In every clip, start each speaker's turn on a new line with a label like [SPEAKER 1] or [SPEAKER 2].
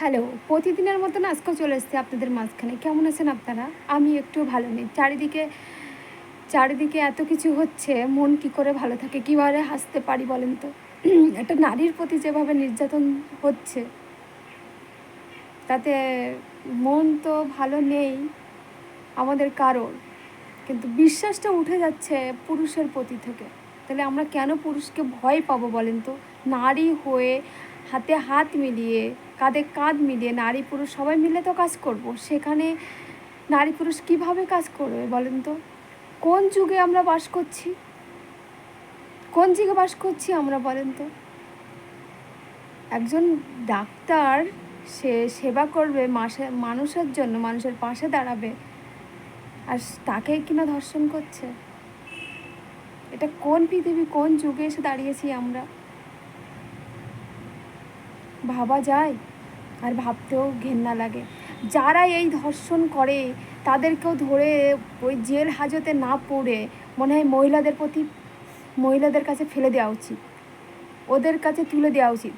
[SPEAKER 1] Hello, প্রতিদিনের মতন আজকেও চলে এসেছি আপনাদের মাঝখানে। কেমন আছেন আপনারা? আমি একটু ভালো নেই। চারিদিকে চারিদিকে এত কিছু হচ্ছে, মন কি করে ভালো থাকে, কীভাবে হাসতে পারি বলেন তো? একটা নারীর প্রতি যেভাবে নির্যাতন হচ্ছে, তাতে মন তো ভালো নেই আমাদের কারোর, কিন্তু বিশ্বাসটা উঠে যাচ্ছে পুরুষের প্রতি থেকে। তাহলে আমরা কেন পুরুষকে ভয় পাবো বলেন তো? নারী হয়ে হাতে হাত মিলিয়ে কাঁধে কাঁধ মিলিয়ে নারী পুরুষ সবাই মিলে তো কাজ করব। সেখানে নারী পুরুষ কীভাবে কাজ করবে বলেন তো? কোন যুগে আমরা বাস করছি? কোন যুগে বাস করছি আমরা বলেন তো? একজন ডাক্তার, সে সেবা করবে মানুষের জন্য, মানুষের পাশে দাঁড়াবে। আর তাকে কিনা ধর্ষণ করছে? এটা কোন পৃথিবী, কোন যুগে এসে দাঁড়িয়েছি আমরা? ভাবা যায়? আর ভাবতেও ঘেন্না লাগে। যারা এই ধর্ষণ করে, তাদেরকেও ধরে ওই জেল হাজতে না পড়ে, মনে হয় মহিলাদের প্রতি মহিলাদের কাছে ফেলে দেওয়া উচিত। ওদের কাছে তুলে দেওয়া উচিত।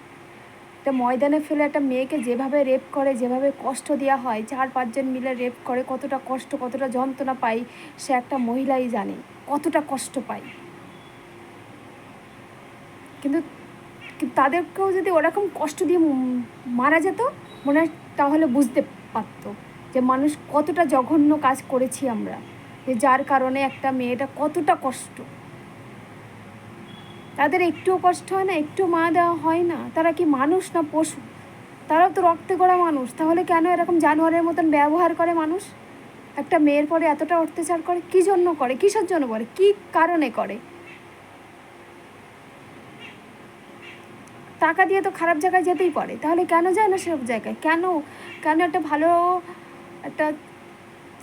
[SPEAKER 1] একটা ময়দানে ফেলে একটা মেয়েকে যেভাবে রেপ করে, যেভাবে কষ্ট দেওয়া হয়, চার পাঁচজন মিলে রেপ করে, কতটা কষ্ট, কতটা যন্ত্রণা পাই সে একটা মহিলাই জানে, কতটা কষ্ট পায়। কিন্তু কিন্তু তাদেরকেও যদি ওরকম কষ্ট দিয়ে মারা যেত, মনে হয় তাহলে বুঝতে পারতো যে মানুষ কতটা জঘন্য কাজ করেছি আমরা, যে যার কারণে একটা মেয়েটা কতটা কষ্ট। তাদের একটুও কষ্ট হয় না, একটু মা দেওয়া হয় না, তারা কি মানুষ না পশু? তারাও তো রক্তে করা মানুষ, তাহলে কেন এরকম জানোয়ারের মতন ব্যবহার করে মানুষ? একটা মেয়ের পরে এতটা অত্যাচার করে, কী জন্য করে, কিসের জন্য করে, কী কারণে করে? টাকা দিয়ে তো খারাপ জায়গায় যেতেই পারে। তাহলে কেন যায় না সেসব জায়গায়? কেন? কেন একটা ভালো একটা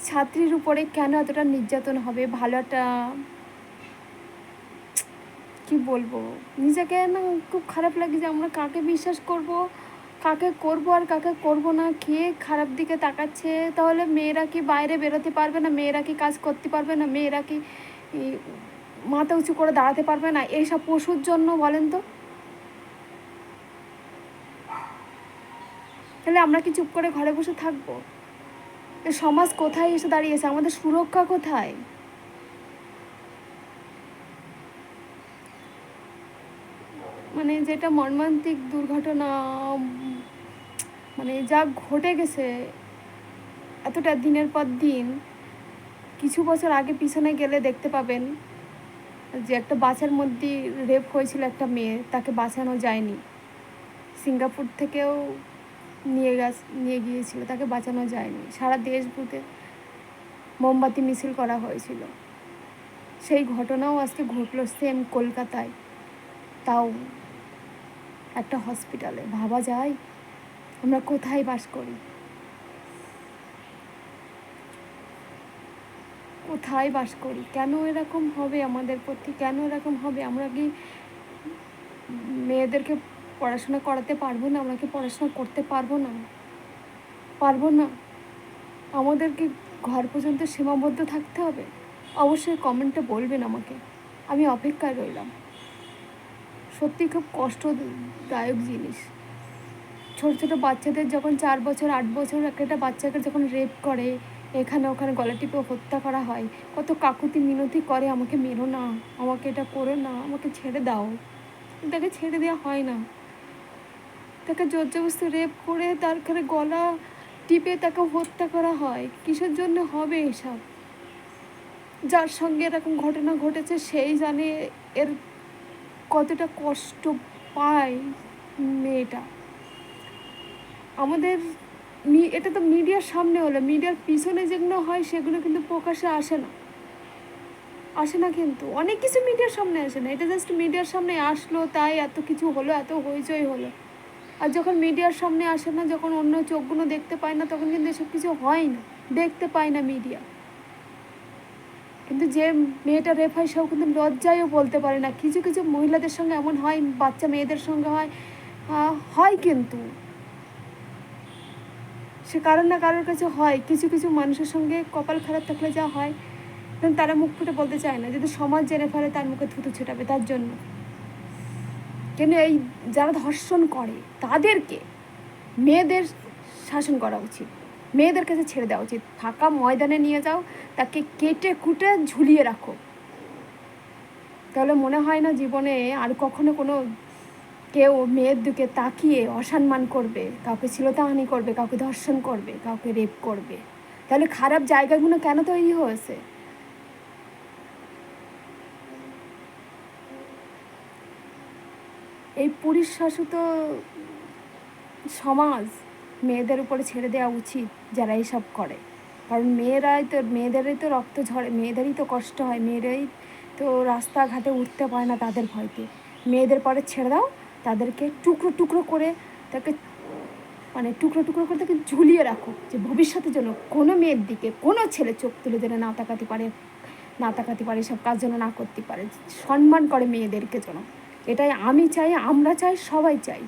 [SPEAKER 1] ছাত্রীর উপরে কেন এতটা নির্যাতন হবে? ভালো একটা কি বলব? নিজেকে না খুব খারাপ লাগে যে আমরা কাকে বিশ্বাস করব, কাকে করব আর কাকে করব না? কে খারাপ দিকে তাকাচ্ছে? তাহলে মেয়েরা কি বাইরে বেরোতে পারবে না? মেয়েরা কি কাজ করতে পারবে না? মেয়েরা কি মাথা উঁচু করে দাঁড়াতে পারবে না? এইসব পশুর জন্য বলেন তো। তাহলে আমরা কি চুপ করে ঘরে বসে থাকব? সমাজ কোথায় এসে দাঁড়িয়েছে? আমাদের সুরক্ষা কোথায়? মানে যেটা মর্মান্তিক দুর্ঘটনা মানে যা ঘটে গেছে এতটা দিনের পর দিন, কিছু বছর আগে পিছনে গেলে দেখতে পাবেন যে একটা বাচ্চার মধ্যে রেপ হয়েছিল একটা মেয়ে, তাকে বাঁচানো যায়নি। সিঙ্গাপুর থেকেও নিয়ে গাছ, নিয়ে গিয়েছিল, তাকে বাঁচানো যায়নি। সারা দেশ বুতে মোমবাতি মিছিল করা হয়েছিল। সেই ঘটনাও আজকে ঘটলো সেম কলকাতায়। তাও একটা হসপিটালে ভাবা যায়, আমরা কোথায় বাস করি? কোথায় বাস করি? কেন এরকম হবে আমাদের প্রতি? কেন এরকম হবে? আমরা কি মেয়েদেরকে পড়াশোনা করাতে পারব না আমরা কি পড়াশোনা করতে পারব না। পারব না। আমাদেরকে ঘর পর্যন্ত সীমাবদ্ধ থাকতে হবে। অবশ্যই কমেন্টে বলবেন আমাকে। আমি অপেক্ষায় রইলাম। সত্যি খুব কষ্টদায়ক জিনিস। ছোট ছোট বাচ্চাদের যখন চার বছর, আট বছর, একটা বাচ্চাকে যখন রেপ করে, এখানে ওখানে গলা টিপে হত্যা করা হয়, কত কাকুতি মিনতি করে, আমাকে মেরো না, আমাকে এটা করো না, আমাকে ছেড়ে দাও। তাকে ছেড়ে দেওয়া হয় না। তাকে জোর জবস্তি রেপ করে তার ঘরে গলা টিপে তাকে হত্যা করা হয়। কিসের জন্য হবে এসব? যার সঙ্গে এরকম ঘটনা ঘটেছে সেই জানে এর কতটা কষ্ট পায় মেয়েটা। আমাদের এটা তো মিডিয়ার সামনে হলো। মিডিয়ার পিছনে যেগুলো হয় সেগুলো কিন্তু প্রকাশে আসে না। আসে না কিন্তু। অনেক কিছু মিডিয়ার সামনে আসে না। এটা জাস্ট মিডিয়ার সামনে আসলো, তাই এত কিছু হলো, এত হইচই হলো। আর যখন মিডিয়ার সামনে আসে না, যখন অন্য চোখগুলো দেখতে পায় না, তখন কিন্তু এসব কিছু হয় না। দেখতে পায় না মিডিয়া। কিন্তু যে মেয়েটা রেপ হয় সেও কিন্তু লজ্জায়ও বলতে পারে না। কিছু কিছু মহিলাদের সঙ্গে এমন হয়, বাচ্চা মেয়েদের সঙ্গে হয় হয় কিন্তু। সে কারোর না কারোর কাছে হয়। কিছু কিছু মানুষের সঙ্গে কপাল খারাপ থাকলে যা হয়, তারা মুখ ফুটে বলতে চায় না। যদি সমাজ জেনে ফেলে, তার মুখে থুতু ছেটাবে, তার জন্য। কেন এই যারা ধর্ষণ করে, তাদেরকে মেয়েদের শাসন করা উচিত। মেয়েদের কাছে ছেড়ে দেওয়া উচিত। ফাঁকা ময়দানে নিয়ে যাও, তাকে কেটে কুটে ঝুলিয়ে রাখো। তাহলে মনে হয় না জীবনে আর কখনো কোনো কেউ মেয়ের দিকে তাকিয়ে অসম্মান করবে, কাউকে শ্লীলতাহানি করবে, কাউকে ধর্ষণ করবে, কাউকে রেপ করবে? তাহলে খারাপ জায়গাগুলো কেন তৈরি হয়েছে? পুরুষ শাসিত সমাজ মেয়েদের উপরে ছেড়ে দেওয়া উচিত যারা এইসব করে। কারণ মেয়েরাই তো, মেয়েদেরই তো রক্ত ঝরে, মেয়েদেরই তো কষ্ট হয়, মেয়েরাই তো রাস্তাঘাটে উঠতে পারে না তাদের ভয়তে। মেয়েদের পরে ছেড়ে দাও, তাদেরকে টুকরো টুকরো করে তাকে মানে টুকরো টুকরো করে তাকে ঝুলিয়ে রাখো যে ভবিষ্যতের জন্য কোনো মেয়ের দিকে, কোনো ছেলে চোখ তুলে যেন না তাকাতে পারে, না তাকাতে পারে সব কাজ যেন না করতে পারে। সম্মান করে মেয়েদেরকে যেন। এটাই আমি চাই, আমরা চাই, সবাই চাই।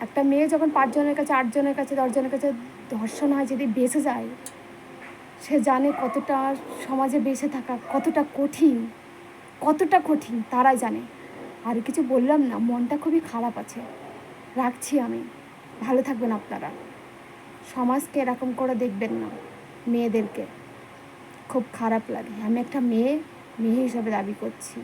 [SPEAKER 1] একটা মেয়ে যখন পাঁচজনের কাছে, আটজনের কাছে, দশজনের কাছে ধর্ষণ হয়, যদি বেঁচে যায়, সে জানে কতটা সমাজে বেঁচে থাকা, কতটা কঠিন কতটা কঠিন, তারাই জানে। আর কিছু বললাম না, মনটা খুবই খারাপ আছে। রাখছি আমি। ভালো থাকবেন আপনারা। সমাজকে এরকম করে দেখবেন না, মেয়েদেরকে। খুব খারাপ লাগে। আমি একটা মেয়ে মেয়ে হিসাবে দাবি করছি।